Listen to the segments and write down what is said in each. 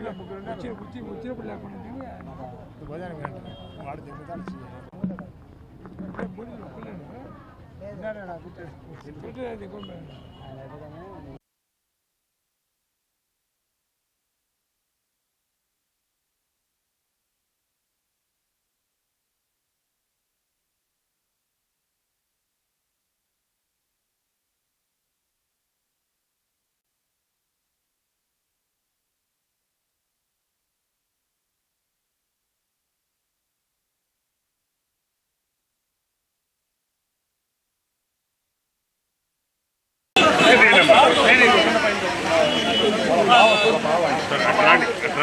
వచ్చి వచ్చి వచ్చినప్పుడు లేకుండా వాడు తిరుగుతాడు రండి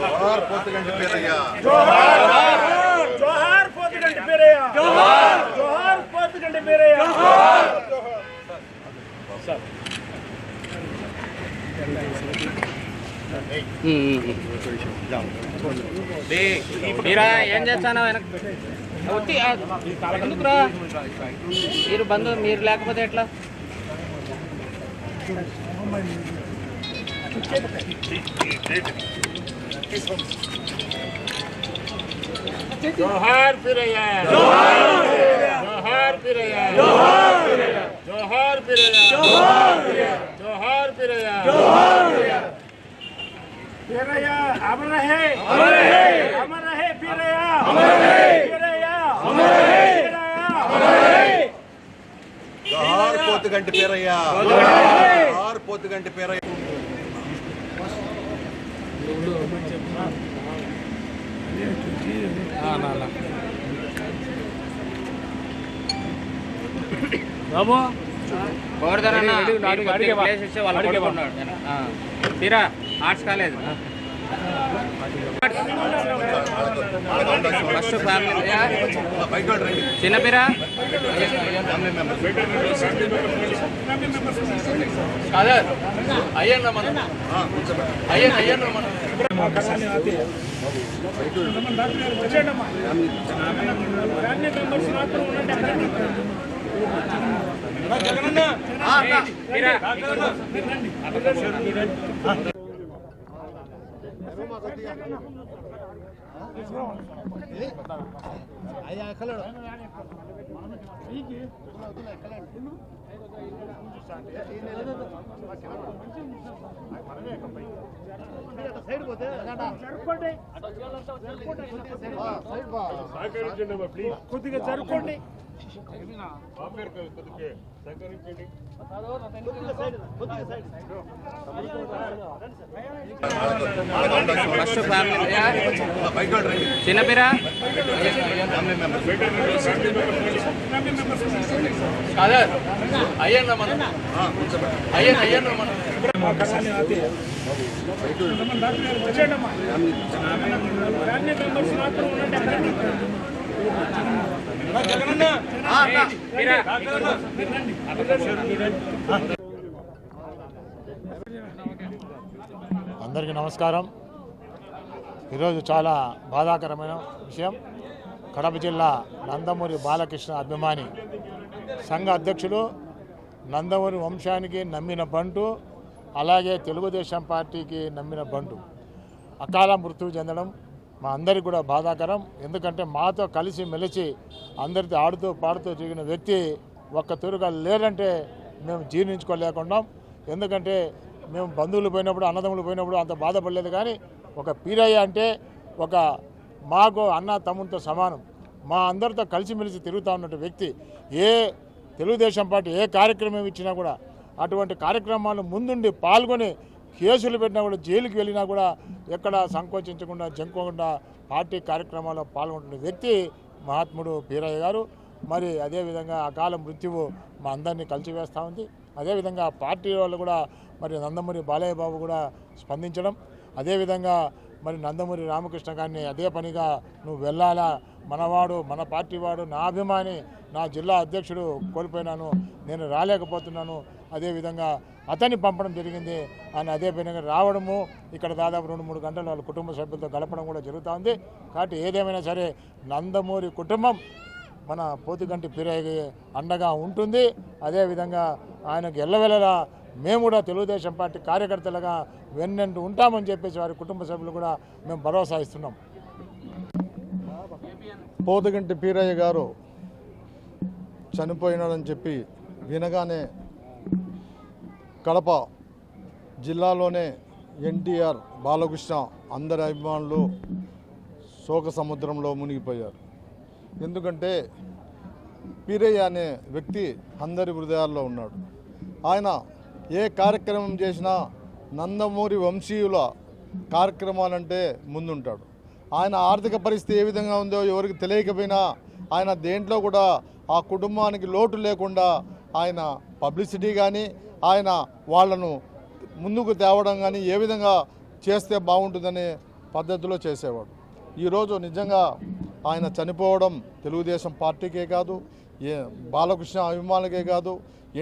జోహార్ పోతుగంటి పేరయ్య జోహార్ జోహార్ పోతుగంటి పేరయ్య మీరా ఏం చేస్తాను వచ్చి ఎందుకురా? మీరు బంధు మీరు లేకపోతే ఎట్లా? జోహార్ పేరయ్య. జోహార్ పేరయ్య. జోహార్ పేరయ్య. జోహార్ పేరయ్య. పేరయ్య అమర్ రహే. అమర్ రహే అమర్ రహే పేరయ్య. అమర్ రహే. పేరయ్య. అమర్ పేరయ్య జోహార్ పోతుగంటి పేరయ్య బాబు గోవర్ధన్ ప్లేస్ ఇస్తే వాళ్ళు తీరా ఆర్ట్స్ కాలేజ్. మెంబర్స్ కాదు అయ్యన్న మనం అయ్యన్న అయ్యన్న మనం ఫ్యామిలీ తీరా సహకరించండి అమ్మా, ప్లీజ్ కొద్దిగా జరుపుకోండి. ఫస్ట్ ఫ్యామిలీ బయట వాళ్ళు రండి చిన్నపిరా ఫ్యామిలీ మెంబర్స్ కాదు? అయ్యన్న మనం. అయ్యన్న అయ్యన్న మనం. ఫ్యామిలీ అందరికీ నమస్కారం. ఈరోజు చాలా బాధాకరమైన విషయం. కడప జిల్లా నందమూరి బాలకృష్ణ అభిమాని సంఘ అధ్యక్షుడు నందమూరి వంశానికి నమ్మిన బంటు అలాగే తెలుగుదేశం పార్టీకి నమ్మిన బంటు. అకాల మృత్యు చెందడం మా అందరికి కూడా బాధాకరం. ఎందుకంటే మాతో కలిసి మెలిసి అందరితో ఆడుతూ పాడుతూ తిరిగిన వ్యక్తి ఒక్క తూరుగా లేరంటే మేము జీర్ణించుకోలేకున్నాం ఎందుకంటే మేము బంధువులు పోయినప్పుడు అన్నదమ్ములు పోయినప్పుడు అంత బాధపడలేదు కానీ ఒక పీరయ్య అంటే ఒక మాకు అన్న తమ్ముడితో సమానం. మా అందరితో కలిసిమెలిసి తిరుగుతూ ఉన్నట్టు వ్యక్తి. ఏ తెలుగుదేశం పార్టీ ఏ కార్యక్రమం ఇచ్చినా కూడా అటువంటి కార్యక్రమాలు ముందుండి పాల్గొని కేసులు పెట్టినా కూడా జైలుకి వెళ్ళినా కూడా ఎక్కడ సంకోచించకుండా జంకోకుండా పార్టీ కార్యక్రమాల్లో పాల్గొంటున్న వ్యక్తి మహాత్ముడు పీరయ్య గారు. మరి అదేవిధంగా అకాల మృత్యువు మా అందరినీ కలిసివేస్తూ ఉంది. అదేవిధంగా పార్టీ వాళ్ళు కూడా మరి నందమూరి బాలయ్య బాబు కూడా స్పందించడం. అదేవిధంగా మరి నందమూరి రామకృష్ణ గారిని అదే పనిగా నువ్వు వెళ్ళాలా? మనవాడు మన పార్టీ వాడు నా అభిమాని నా జిల్లా అధ్యక్షుడు కోల్పోయినాను నేను రాలేకపోతున్నాను. అదేవిధంగా అతన్ని పంపడం జరిగింది ఆయన అదే విధంగా రావడము ఇక్కడ దాదాపు రెండు మూడు గంటలు వాళ్ళ కుటుంబ సభ్యులతో గడపడం కూడా జరుగుతూ ఉంది కాబట్టి ఏదేమైనా సరే నందమూరి కుటుంబం మన పోతుగంటి పిరగి అండగా ఉంటుంది. అదేవిధంగా ఆయనకు ఎల్లవెల్లలా మేము కూడా తెలుగుదేశం పార్టీ కార్యకర్తలుగా వెన్నెండు ఉంటామని చెప్పేసి వారి కుటుంబ సభ్యులు కూడా మేము భరోసా ఇస్తున్నాం. పోతుగంటి పీరయ్య గారు చనిపోయినాడని చెప్పి వినగానే కడప జిల్లాలోనే ఎన్టీఆర్ బాలకృష్ణ అందరి అభిమానులు శోక సముద్రంలో మునిగిపోయారు. ఎందుకంటే పీరయ్య అనే వ్యక్తి అందరి హృదయాల్లో ఉన్నాడు. ఆయన ఏ కార్యక్రమం చేసినా నందమూరి వంశీయుల కార్యక్రమాలంటే ముందుంటాడు. ఆయన ఆర్థిక పరిస్థితి ఏ విధంగా ఉందో ఎవరికి తెలియకపోయినా ఆయన దేంట్లో కూడా ఆ కుటుంబానికి లోటు లేకుండా ఆయన పబ్లిసిటీ కానీ ఆయన వాళ్ళను ముందుకు తేవడం కానీ ఏ విధంగా చేస్తే బాగుంటుందనే పద్ధతిలో చేసేవాడు. ఈరోజు నిజంగా ఆయన చనిపోవడం తెలుగుదేశం పార్టీకే కాదు ఏ బాలకృష్ణ అభిమానులకే కాదు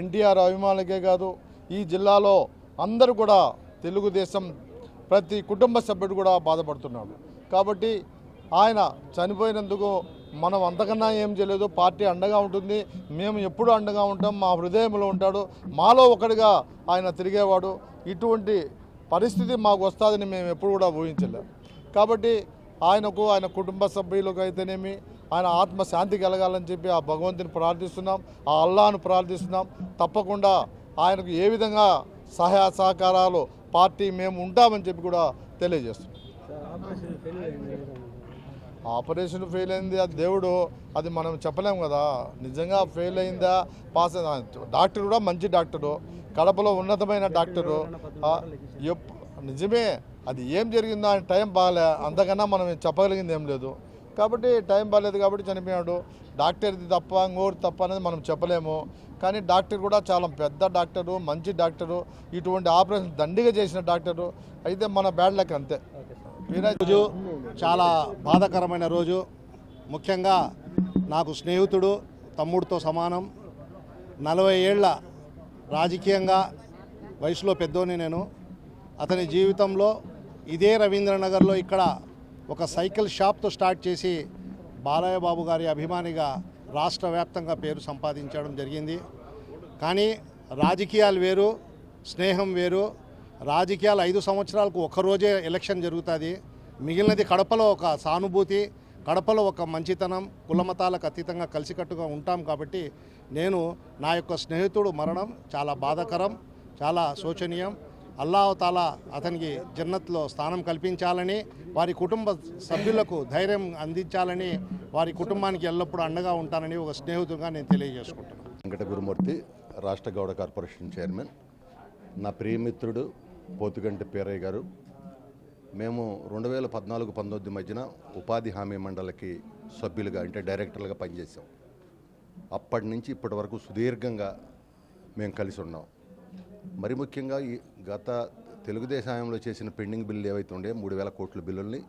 ఎన్టీఆర్ అభిమానులకే కాదు ఈ జిల్లాలో అందరూ కూడా తెలుగుదేశం ప్రతి కుటుంబ సభ్యుడు కూడా బాధపడుతున్నాడు. కాబట్టి ఆయన చనిపోయినందుకు మనం అంతకన్నా ఏం చేయలేదు. పార్టీ అండగా ఉంటుంది. మేము ఎప్పుడు అండగా ఉంటాం. మా హృదయంలో ఉంటాడు. మాలో ఒకటిగా ఆయన తిరిగేవాడు. ఇటువంటి పరిస్థితి మాకు వస్తుందని మేము ఎప్పుడు కూడా ఊహించలేము కాబట్టి ఆయనకు ఆయన కుటుంబ సభ్యులకు అయితేనేమి ఆయన ఆత్మ శాంతి కలగాలని చెప్పి ఆ భగవంతుని ప్రార్థిస్తున్నాం. ఆ అల్లాను ప్రార్థిస్తున్నాం. తప్పకుండా ఆయనకు ఏ విధంగా సహాయ సహకారాలు పార్టీ మేము ఉంటామని చెప్పి కూడా తెలియజేస్తున్నాం. ఆపరేషన్ ఫెయిల్ అయింది అది దేవుడు అది మనం చెప్పలేం కదా. నిజంగా ఫెయిల్ అయిందా పాస్ అయిందా? డాక్టర్ కూడా మంచి డాక్టరు కడపలో ఉన్నతమైన డాక్టరు. నిజమే అది ఏం జరిగిందో ఆయన టైం బాగాలే అంతకన్నా మనం చెప్పగలిగింది ఏం లేదు. కాబట్టి టైం బాగాలేదు కాబట్టి చనిపోయాడు. డాక్టర్ది తప్ప ఇంకోటి తప్ప అనేది మనం చెప్పలేము. కానీ డాక్టర్ కూడా చాలా పెద్ద డాక్టరు మంచి డాక్టరు ఇటువంటి ఆపరేషన్ దండిగా చేసిన డాక్టరు. అయితే మన బ్యాడ్ లక్ అంతే. వీరా- రోజు చాలా బాధాకరమైన రోజు. ముఖ్యంగా నాకు స్నేహితుడు తమ్ముడితో సమానం. నలభై ఏళ్ళ రాజకీయంగా వయసులో పెద్దోని నేను. అతని జీవితంలో ఇదే రవీంద్రనగర్లో ఇక్కడ ఒక సైకిల్ షాప్తో స్టార్ట్ చేసి బాలయ్య బాబు గారి అభిమానిగా రాష్ట్ర వ్యాప్తంగా పేరు సంపాదించడం జరిగింది. కానీ రాజకీయాలు వేరు స్నేహం వేరు. రాజకీయాలు ఐదు సంవత్సరాలకు ఒక్కరోజే ఎలక్షన్ జరుగుతుంది. మిగిలినది కడపలో ఒక సానుభూతి కడపలో ఒక మంచితనం కులమతాలకు అతీతంగా కలిసికట్టుగా ఉంటాం కాబట్టి నేను నా యొక్క స్నేహితుడు మరణం చాలా బాధాకరం చాలా శోచనీయం. అల్లాహతాలా అతనికి జన్నత్లో స్థానం కల్పించాలని వారి కుటుంబ సభ్యులకు ధైర్యం అందించాలని వారి కుటుంబానికి ఎల్లప్పుడూ అండగా ఉంటానని ఒక స్నేహితుడిగా నేను తెలియజేసుకుంటున్నాను. వెంకట గురుమూర్తి రాష్ట్ర గౌడ కార్పొరేషన్ చైర్మన్. నా ప్రియమిత్రుడు పోతుగంటి పీరయ్య గారు మేము రెండు వేల పద్నాలుగు పంతొమ్మిది మధ్యన ఉపాధి హామీ మండలికి సభ్యులుగా అంటే డైరెక్టర్లుగా పనిచేసాం అప్పటి నుంచి ఇప్పటి వరకు సుదీర్ఘంగా మేము కలిసి ఉన్నాం. మరి ముఖ్యంగా ఈ గత తెలుగుదేశం హయాంలో చేసిన పెండింగ్ బిల్లు ఏవైతే ఉండే మూడు వేల కోట్ల బిల్లుల్ని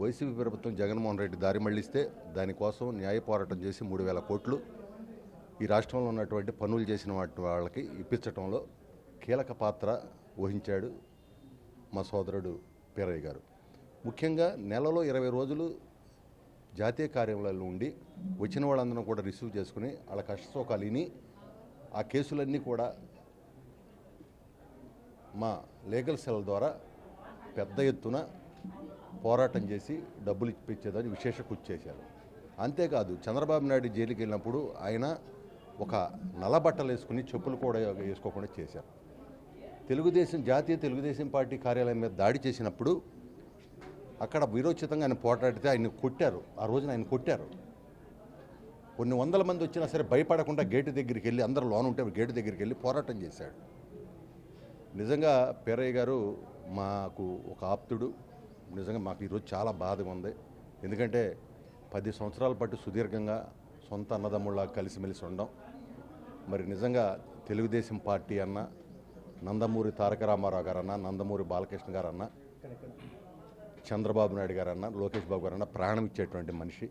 వైసీపీ ప్రభుత్వం జగన్మోహన్ రెడ్డి దారి మళ్ళిస్తే దానికోసం న్యాయ పోరాటం చేసి మూడు వేల కోట్లు ఈ రాష్ట్రంలో ఉన్నటువంటి పనులు చేసిన వాటి వాళ్ళకి ఇప్పించడంలో కీలక పాత్ర వహించాడు మా సోదరుడు పీరయ్య గారు. ముఖ్యంగా నెలలో ఇరవై రోజులు జాతీయ కార్యాలయాల్లో ఉండి వచ్చిన వాళ్ళందరం కూడా రిసీవ్ చేసుకుని వాళ్ళ కష్టసుఖాలు విని ఆ కేసులన్నీ కూడా మా లీగల్ సెల్ ద్వారా పెద్ద ఎత్తున పోరాటం చేసి డబ్బులు ఇప్పించేదని విశేష కృషి చేశారు. అంతేకాదు చంద్రబాబు నాయుడు జైలుకి వెళ్ళినప్పుడు ఆయన ఒక నల్లబట్టలు వేసుకుని చెప్పులు కూడా వేసుకోకుండా చేశారు. తెలుగుదేశం జాతీయ తెలుగుదేశం పార్టీ కార్యాలయం మీద దాడి చేసినప్పుడు అక్కడ వీరోచితంగా ఆయన పోరాడితే ఆయన కొట్టారు. ఆ రోజున ఆయన కొట్టారు. కొన్ని వందల మంది వచ్చినా సరే భయపడకుండా గేటు దగ్గరికి వెళ్ళి అందరూ లోన్ ఉంటే గేటు దగ్గరికి వెళ్ళి పోరాటం చేశాడు. నిజంగా పేరయ్య గారు మాకు ఒక ఆప్తుడు. నిజంగా మాకు ఈరోజు చాలా బాధగా ఉంది. ఎందుకంటే పది సంవత్సరాల పాటు సుదీర్ఘంగా సొంత అన్నదమ్ముళ్ళ కలిసిమెలిసి ఉండడం మరి నిజంగా తెలుగుదేశం పార్టీ అన్న నందమూరి తారక రామారావు గారన్న నందమూరి బాలకృష్ణ గారన్న చంద్రబాబు నాయుడు గారన్న లోకేష్ బాబు గారన్న ప్రాణం ఇచ్చేటువంటి మనిషి.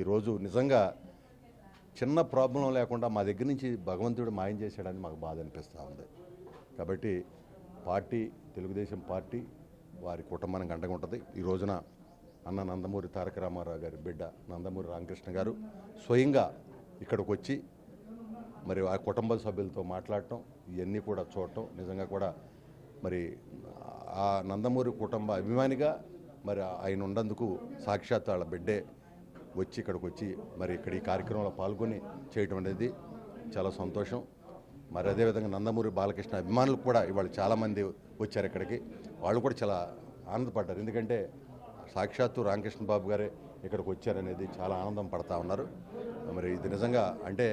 ఈరోజు నిజంగా చిన్న ప్రాబ్లం లేకుండా మా దగ్గర నుంచి భగవంతుడు మాయం చేశాడని మాకు బాధ అనిపిస్తూ ఉంది. కాబట్టి పార్టీ తెలుగుదేశం పార్టీ వారి కుటుంబానికి అండగా ఉంటుంది. ఈ రోజున అన్న నందమూరి తారక రామారావు గారి బిడ్డ నందమూరి రామకృష్ణ గారు స్వయంగా ఇక్కడికి వచ్చి మరి ఆ కుటుంబ సభ్యులతో మాట్లాడటం ఇవన్నీ కూడా చూడటం నిజంగా కూడా మరి ఆ నందమూరి కుటుంబ అభిమానిగా మరి ఆయన ఉన్నందుకు సాక్షాత్ వాళ్ళ బిడ్డే వచ్చి ఇక్కడికి వచ్చి మరి ఇక్కడ ఈ కార్యక్రమంలో పాల్గొని చేయటం అనేది చాలా సంతోషం. మరి అదేవిధంగా నందమూరి బాలకృష్ణ అభిమానులు కూడా ఇవాళ చాలామంది వచ్చారు ఇక్కడికి. వాళ్ళు కూడా చాలా ఆనందపడ్డారు. ఎందుకంటే సాక్షాత్తు రామకృష్ణ బాబు గారే ఇక్కడికి వచ్చారనేది చాలా ఆనందం పడతా ఉన్నారు. మరి ఇది నిజంగా అంటే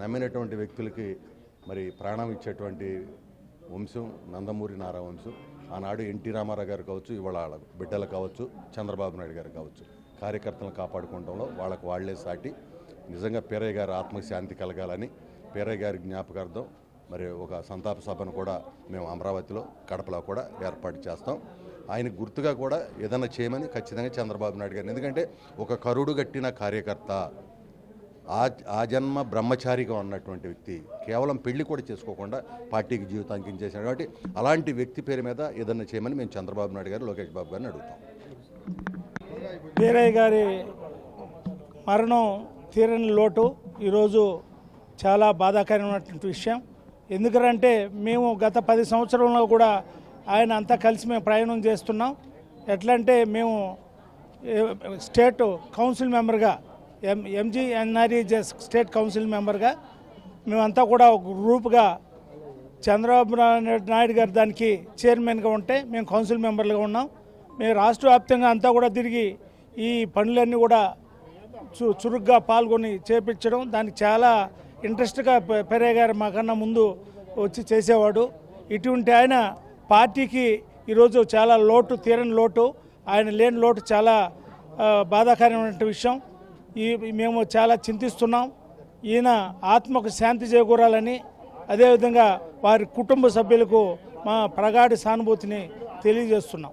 నమ్మినటువంటి వ్యక్తులకి మరి ప్రాణం ఇచ్చేటువంటి వంశం నందమూరి నారా వంశం ఆనాడు ఎన్టీ రామారావు గారు కావచ్చు ఇవాళ వాళ్ళ బిడ్డలు కావచ్చు చంద్రబాబు నాయుడు గారు కావచ్చు కార్యకర్తలను కాపాడుకోవడంలో వాళ్ళకు వాళ్ళే సాటి. నిజంగా పేరయ్య గారి ఆత్మకి శాంతి కలగాలని పేరయ్య గారి జ్ఞాపకార్థం మరి ఒక సంతాప సభను కూడా మేము అమరావతిలో కడపలో కూడా ఏర్పాటు చేస్తాం. ఆయన గుర్తుగా కూడా ఏదైనా చేయమని ఖచ్చితంగా చంద్రబాబు నాయుడు గారిని. ఎందుకంటే ఒక కరుడు గట్టిన కార్యకర్త ఆ ఆ జన్మ బ్రహ్మచారిగా ఉన్నటువంటి వ్యక్తి కేవలం పెళ్ళి కూడా చేసుకోకుండా పార్టీకి జీవితానికి అంకించేసాడు కాబట్టి అలాంటి వ్యక్తి పేరు మీద ఏదన్నా చేయమని మేము చంద్రబాబు నాయుడు గారు లోకేష్ బాబు గారిని అడుగుతాం. వీరయ్య గారి మరణం తీరని లోటు ఈరోజు చాలా బాధాకరమైనటువంటి విషయం. ఎందుకంటే మేము గత పది సంవత్సరంలో కూడా ఆయన అంతా కలిసి మేము ప్రయాణం చేస్తున్నాం. ఎట్లా అంటే మేము స్టేట్ కౌన్సిల్ మెంబర్గా M MG NREGS state council మెంబర్గా మేమంతా కూడా ఒక గ్రూప్గా చంద్రబాబు నాయుడు నాయుడు గారు దానికి చైర్మన్గా ఉంటే మేము కౌన్సిల్ మెంబర్లుగా ఉన్నాం. మేము రాష్ట్ర వ్యాప్తంగా అంతా కూడా తిరిగి ఈ పనులన్నీ కూడా చు చురుగ్గా పాల్గొని చేపించడం దానికి చాలా ఇంట్రెస్ట్గా పె- పెరే గారు మాకన్నా ముందు వచ్చి చేసేవాడు. ఇటువంటి ఆయన పార్టీకి ఈరోజు చాలా లోటు తీరని లోటు ఆయన లేని లోటు చాలా బాధాకరమైన విషయం. ఈ మేము చాలా చింతిస్తున్నాం. ఈయన ఆత్మకు శాంతి చేకూరాలని అదేవిధంగా వారి కుటుంబ సభ్యులకు మా ప్రగాఢ సానుభూతిని తెలియజేస్తున్నాం.